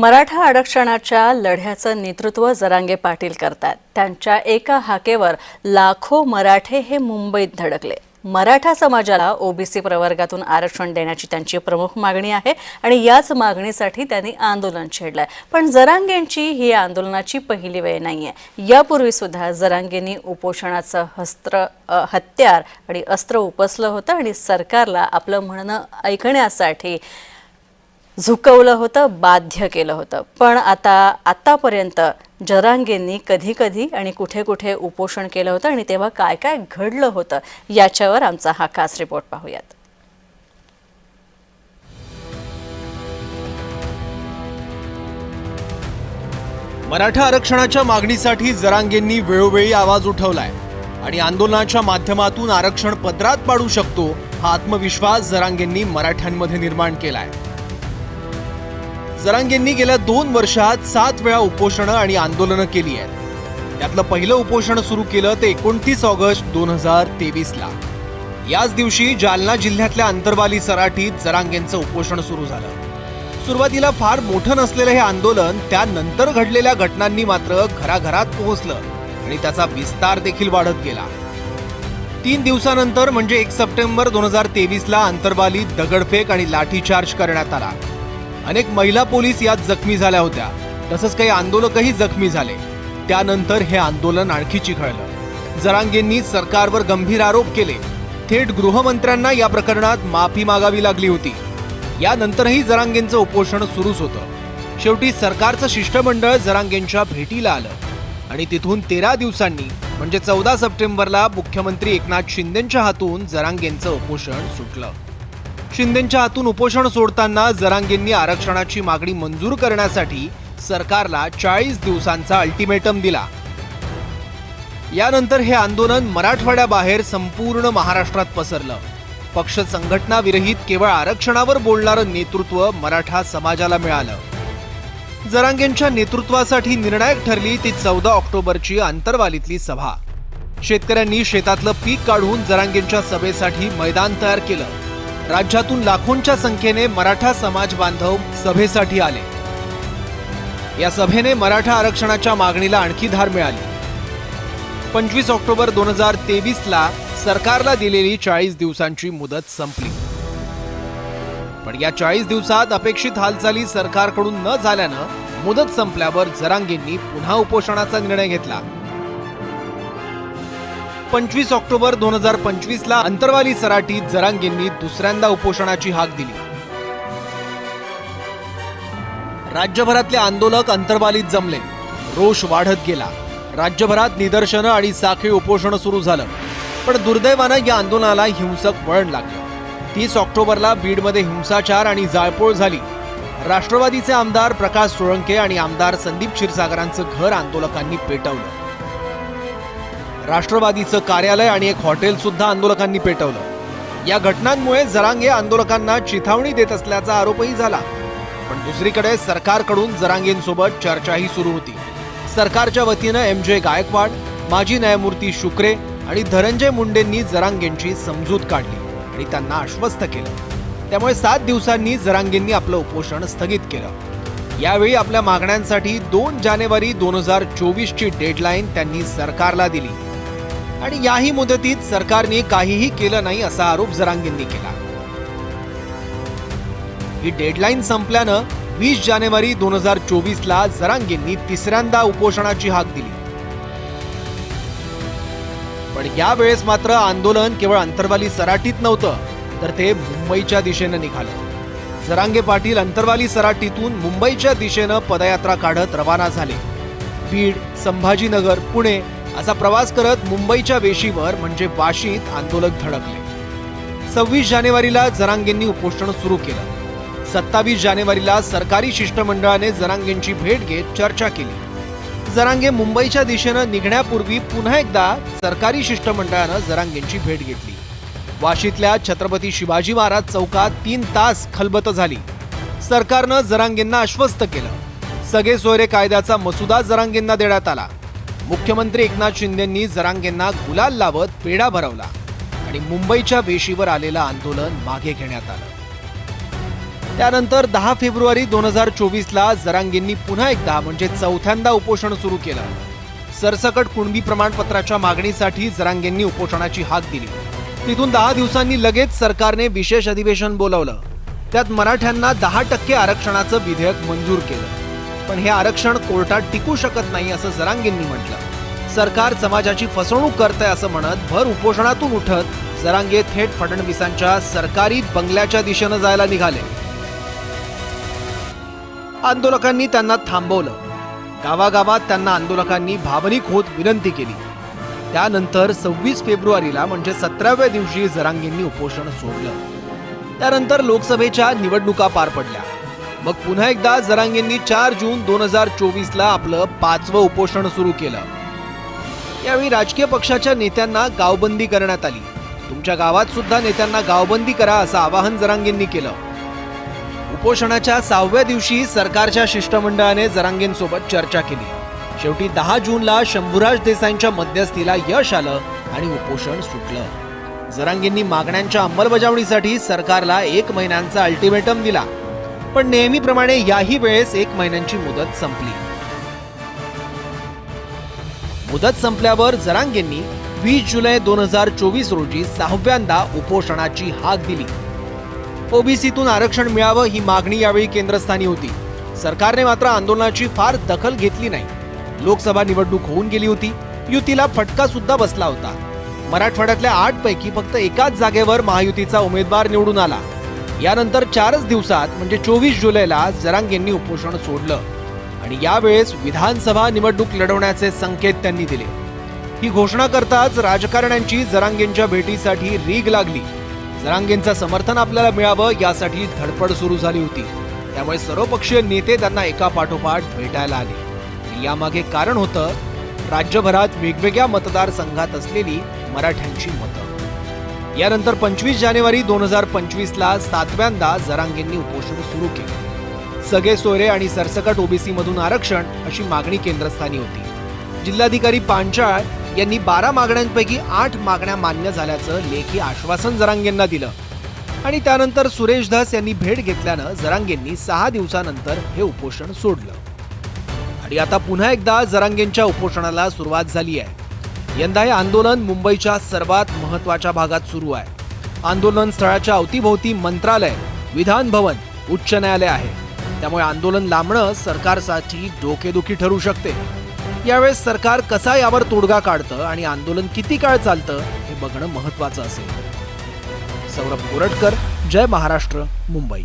मराठा आरक्षणाच्या लढ्याचं नेतृत्व जरांगे पाटील करतात. त्यांच्या एका हाकेवर लाखो मराठे हे मुंबईत धडकले. मराठा समाजाला ओबीसी प्रवर्गातून आरक्षण देण्याची त्यांची प्रमुख मागणी आहे आणि याच मागणीसाठी त्यांनी आंदोलन छेडलंय. पण जरांगेंची ही आंदोलनाची पहिली वेळ नाहीये. यापूर्वी सुद्धा जरांगेंनी उपोषणाचं हस्त्र हत्यार आणि अस्त्र उपसलं होतं आणि सरकारला आपलं म्हणणं ऐकण्यासाठी झुकवलं होतं बाध्य केलं होतं. पण आता आत्तापर्यंत जरांगेंनी कधी कधी आणि कुठे कुठे उपोषण केलं होतं आणि तेव्हा काय काय घडलं होतं याच्यावर आमचा हा खास रिपोर्ट पाहूयात. मराठा आरक्षणाच्या मागणीसाठी जरांगेंनी वेळोवेळी आवाज उठवलाय आणि आंदोलनाच्या माध्यमातून आरक्षण पदरात पाडू शकतो हा आत्मविश्वास जरांगेंनी मराठ्यांमध्ये निर्माण केलाय. जरांगेंनी गेल्या दोन वर्षात सात वेळा उपोषणं आणि आंदोलनं केली आहेत. त्यातलं पहिलं उपोषण सुरू केलं ते एकोणतीस ऑगस्ट दोन हजार तेवीसला. याच दिवशी जालना जिल्ह्यातल्या अंतरवाली सराठीत जरांगेंचं उपोषण सुरू झालं. सुरुवातीला फार मोठं नसलेलं हे आंदोलन त्यानंतर घडलेल्या घटनांनी मात्र घराघरात पोहोचलं आणि त्याचा विस्तार देखील वाढत गेला. तीन दिवसानंतर म्हणजे एक सप्टेंबर दोन हजार तेवीसला अंतरवालीत दगडफेक आणि लाठीचार्ज करण्यात आला. अनेक महिला पोलीस यात जखमी झाल्या होत्या. तसंच काही आंदोलकही जखमी झाले. त्यानंतर हे आंदोलन आणखी चिघळलं. जरांगेंनी सरकारवर गंभीर आरोप केले. थेट गृहमंत्र्यांना या प्रकरणात माफी मागावी लागली होती. यानंतरही जरांगेंचं उपोषण सुरूच होतं. शेवटी सरकारचं शिष्टमंडळ जरांगेंच्या भेटीला आलं. आणि तिथून तेरा दिवसांनी म्हणजे चौदा सप्टेंबरला मुख्यमंत्री एकनाथ शिंदेच्या हातून जरांगेंचं उपोषण सुटलं. शिंदेच्या हातून उपोषण सोडताना जरांगेंनी आरक्षणाची मागणी मंजूर करण्यासाठी सरकारला चाळीस दिवसांचा अल्टिमेटम दिला. यानंतर हे आंदोलन मराठवाड्याबाहेर संपूर्ण महाराष्ट्रात पसरलं. पक्ष संघटना विरहित केवळ आरक्षणावर बोलणारं नेतृत्व मराठा समाजाला मिळालं. जरांगेंच्या नेतृत्वासाठी निर्णायक ठरली ती चौदा ऑक्टोबरची आंतरवालीतली सभा. शेतकऱ्यांनी शेतातलं पीक काढून जरांगेंच्या सभेसाठी मैदान तयार केलं. राज्यातून लाखोंच्या संख्येने मराठा समाज बांधव सभेसाठी आले. या सभेने मराठा आरक्षणाच्या मागणीला आणखी धार मिळाली. पंचवीस ऑक्टोबर दोन हजार तेवीसला सरकारला दिलेली चाळीस दिवसांची मुदत संपली. पण या चाळीस दिवसात अपेक्षित हालचाली सरकारकडून न झाल्यानं मुदत संपल्यावर जरांगेंनी पुन्हा उपोषणाचा निर्णय घेतला. पंचवीस ऑक्टोबर दोन हजार पंचवीस ला अंतरवाली सराटीत जरांगेंनी दुसऱ्यांदा उपोषणाची हाक दिली. राज्यभरातले आंदोलक अंतरवालीत जमले. रोष वाढत गेला. राज्यभरात निदर्शनं आणि साखळी उपोषण सुरू झालं. पण दुर्दैवानं या आंदोलनाला हिंसक वळण लागलं. तीस ऑक्टोबरला बीडमध्ये हिंसाचार आणि जाळपोळ झाली. राष्ट्रवादीचे आमदार प्रकाश सोळंके आणि आमदार संदीप क्षीरसागरांचं घर आंदोलकांनी पेटवलं. राष्ट्रवादीचं कार्यालय आणि एक हॉटेलसुद्धा आंदोलकांनी पेटवलं. या घटनांमुळे जरांगे आंदोलकांना चिथावणी देत असल्याचा आरोपही झाला. पण दुसरीकडे सरकारकडून जरांगेंसोबत चर्चाही सुरू होती. सरकारच्या वतीनं एम जे गायकवाड माजी न्यायमूर्ती शुक्रे आणि धनंजय मुंडेंनी जरांगेंची समजूत काढली आणि त्यांना आश्वस्त केलं. त्यामुळे सात दिवसांनी जरांगेंनी आपलं उपोषण स्थगित केलं. यावेळी आपल्या मागण्यांसाठी दोन जानेवारी दोन हजार चोवीसची डेडलाईन त्यांनी सरकारला दिली. आणि याही मुदतीत सरकारने काहीही केलं नाही असा आरोप जरांगेंनी केला. ही डेडलाईन संपल्यानं वीस जानेवारी दोन हजार चोवीस ला जरांगींनी तिसऱ्यांदा उपोषणाची हाक दिली. पण यावेळेस मात्र आंदोलन केवळ अंतरवाली सराटीत नव्हतं तर ते मुंबईच्या दिशेनं निघालं. जरांगे पाटील अंतरवाली सराटीतून मुंबईच्या दिशेनं पदयात्रा काढत रवाना झाले. बीड संभाजीनगर पुणे असा प्रवास करत मुंबईच्या वेशीवर म्हणजे वाशीत आंदोलक धडकले. सव्वीस जानेवारीला जरांगेंनी उपोषण सुरू केलं. सत्तावीस जानेवारीला सरकारी शिष्टमंडळाने जरांगेंची भेट घेत चर्चा केली. जरांगे मुंबईच्या दिशेनं निघण्यापूर्वी पुन्हा एकदा सरकारी शिष्टमंडळानं जरांगेंची भेट घेतली. वाशीतल्या छत्रपती शिवाजी महाराज चौकात तीन तास खलबत झाली. सरकारनं जरांगेंना आश्वस्त केलं. सगळे सोयरे कायद्याचा मसुदा जरांगेंना देण्यात आला. मुख्यमंत्री एकनाथ शिंदेंनी जरांगेंना गुलाल लावत पेढा भरवला आणि मुंबईच्या वेशीवर आलेलं आंदोलन मागे घेण्यात आलं. त्यानंतर दहा फेब्रुवारी दोन हजार चोवीसला जरांगेंनी पुन्हा एकदा म्हणजे चौथ्यांदा उपोषण सुरू केलं. सरसकट कुणबी प्रमाणपत्राच्या मागणीसाठी जरांगेंनी उपोषणाची हाक दिली. तिथून दहा दिवसांनी लगेच सरकारने विशेष अधिवेशन बोलावलं. त्यात मराठ्यांना दहा टक्के आरक्षणाचं विधेयक मंजूर केलं. पण हे आरक्षण कोर्टात टिकू शकत नाही असं जरांगेंनी म्हटलं. सरकार समाजाची फसवणूक करतंय असं म्हणत भर उपोषणातून उठत जरांगे थेट फडणवीसांच्या सरकारी बंगल्याच्या दिशेनं जायला निघाले. आंदोलकांनी त्यांना थांबवलं. गावागावात त्यांना आंदोलकांनी भावनिक होत विनंती केली. त्यानंतर सव्वीस फेब्रुवारीला म्हणजे सतराव्या दिवशी जरांगेंनी उपोषण सोडलं. त्यानंतर लोकसभेच्या निवडणुका पार पडल्या. मग पुन्हा एकदा जरांगेंनी चार जून दोन हजार चोवीस ला आपलं पाचवं उपोषण सुरू केलं. यावेळी राजकीय पक्षाच्या नेत्यांना गावबंदी करण्यात आली. तुमच्या गावात सुद्धा नेत्यांना गावबंदी करा असं आवाहन जरांगेंनी केलं. उपोषणाच्या सहाव्या दिवशी सरकारच्या शिष्टमंडळाने जरांगेंसोबत चर्चा केली. शेवटी दहा जूनला शंभूराज देसाईंच्या मध्यस्थीला यश आलं आणि उपोषण सुटलं. जरांगेंनी मागण्यांच्या अंमलबजावणीसाठी सरकारला एक महिन्यांचा अल्टिमेटम दिला. पण नेहमीप्रमाणे याही वेळेस एक महिन्यांची मुदत संपली. मुदत संपल्यावर जरांगेंनी वीस जुलै दोन हजार चोवीस रोजी सहाव्यांदा उपोषणाची हाक दिली. ओबीसीतून आरक्षण मिळावं ही मागणी यावेळी केंद्रस्थानी होती. सरकारने मात्र आंदोलनाची फार दखल घेतली नाही. लोकसभा निवडणूक होऊन गेली होती. युतीला फटका सुद्धा बसला होता. मराठवाड्यातल्या आठ पैकी फक्त एकाच जागेवर महायुतीचा उमेदवार निवडून आला. यानंतर चारच दिवसात म्हणजे चोवीस जुलैला जरांगेंनी उपोषण सोडलं. आणि यावेळेस विधानसभा निवडणूक लढवण्याचे संकेत त्यांनी दिले. ही घोषणा करताच राजकारण्यांची जरांगेंच्या भेटीसाठी रीग लागली. जरांगेंचं समर्थन आपल्याला मिळावं यासाठी धडपड सुरू झाली होती. त्यामुळे सर्वपक्षीय नेते त्यांना एका पाठोपाठ भेटायला आले. यामागे कारण होतं राज्यभरात वेगवेगळ्या मतदारसंघात असलेली मराठ्यांची मतं. यानंतर पंचवीस जानेवारी दोन हजार पंचवीसला सातव्यांदा जरांगेंनी उपोषण सुरू केलं. सगळे सोयरे आणि सरसकट ओबीसी मधून आरक्षण अशी मागणी केंद्रस्थानी होती. जिल्हाधिकारी पांचाळ यांनी बारा मागण्यांपैकी आठ मागण्या मान्य झाल्याचं लेखी आश्वासन जरांगेंना दिलं. आणि त्यानंतर सुरेश धस यांनी भेट घेतल्यानं जरांगेंनी सहा दिवसानंतर हे उपोषण सोडलं. आणि आता पुन्हा एकदा जरांगेंच्या उपोषणाला सुरुवात झाली आहे. यंदा हे आंदोलन मुंबईच्या सर्वात महत्त्वाच्या भागात सुरू आहे. आंदोलन स्थळाच्या अवतीभोवती मंत्रालय विधान भवन उच्च न्यायालय आहे. त्यामुळे आंदोलन लांबणं सरकारसाठी डोकेदुखी ठरू शकते. यावेळेस सरकार कसा यावर तोडगा काढतं आणि आंदोलन किती काळ चालतं हे बघणं महत्वाचं असेल. सौरभ कोरटकर जय महाराष्ट्र मुंबई.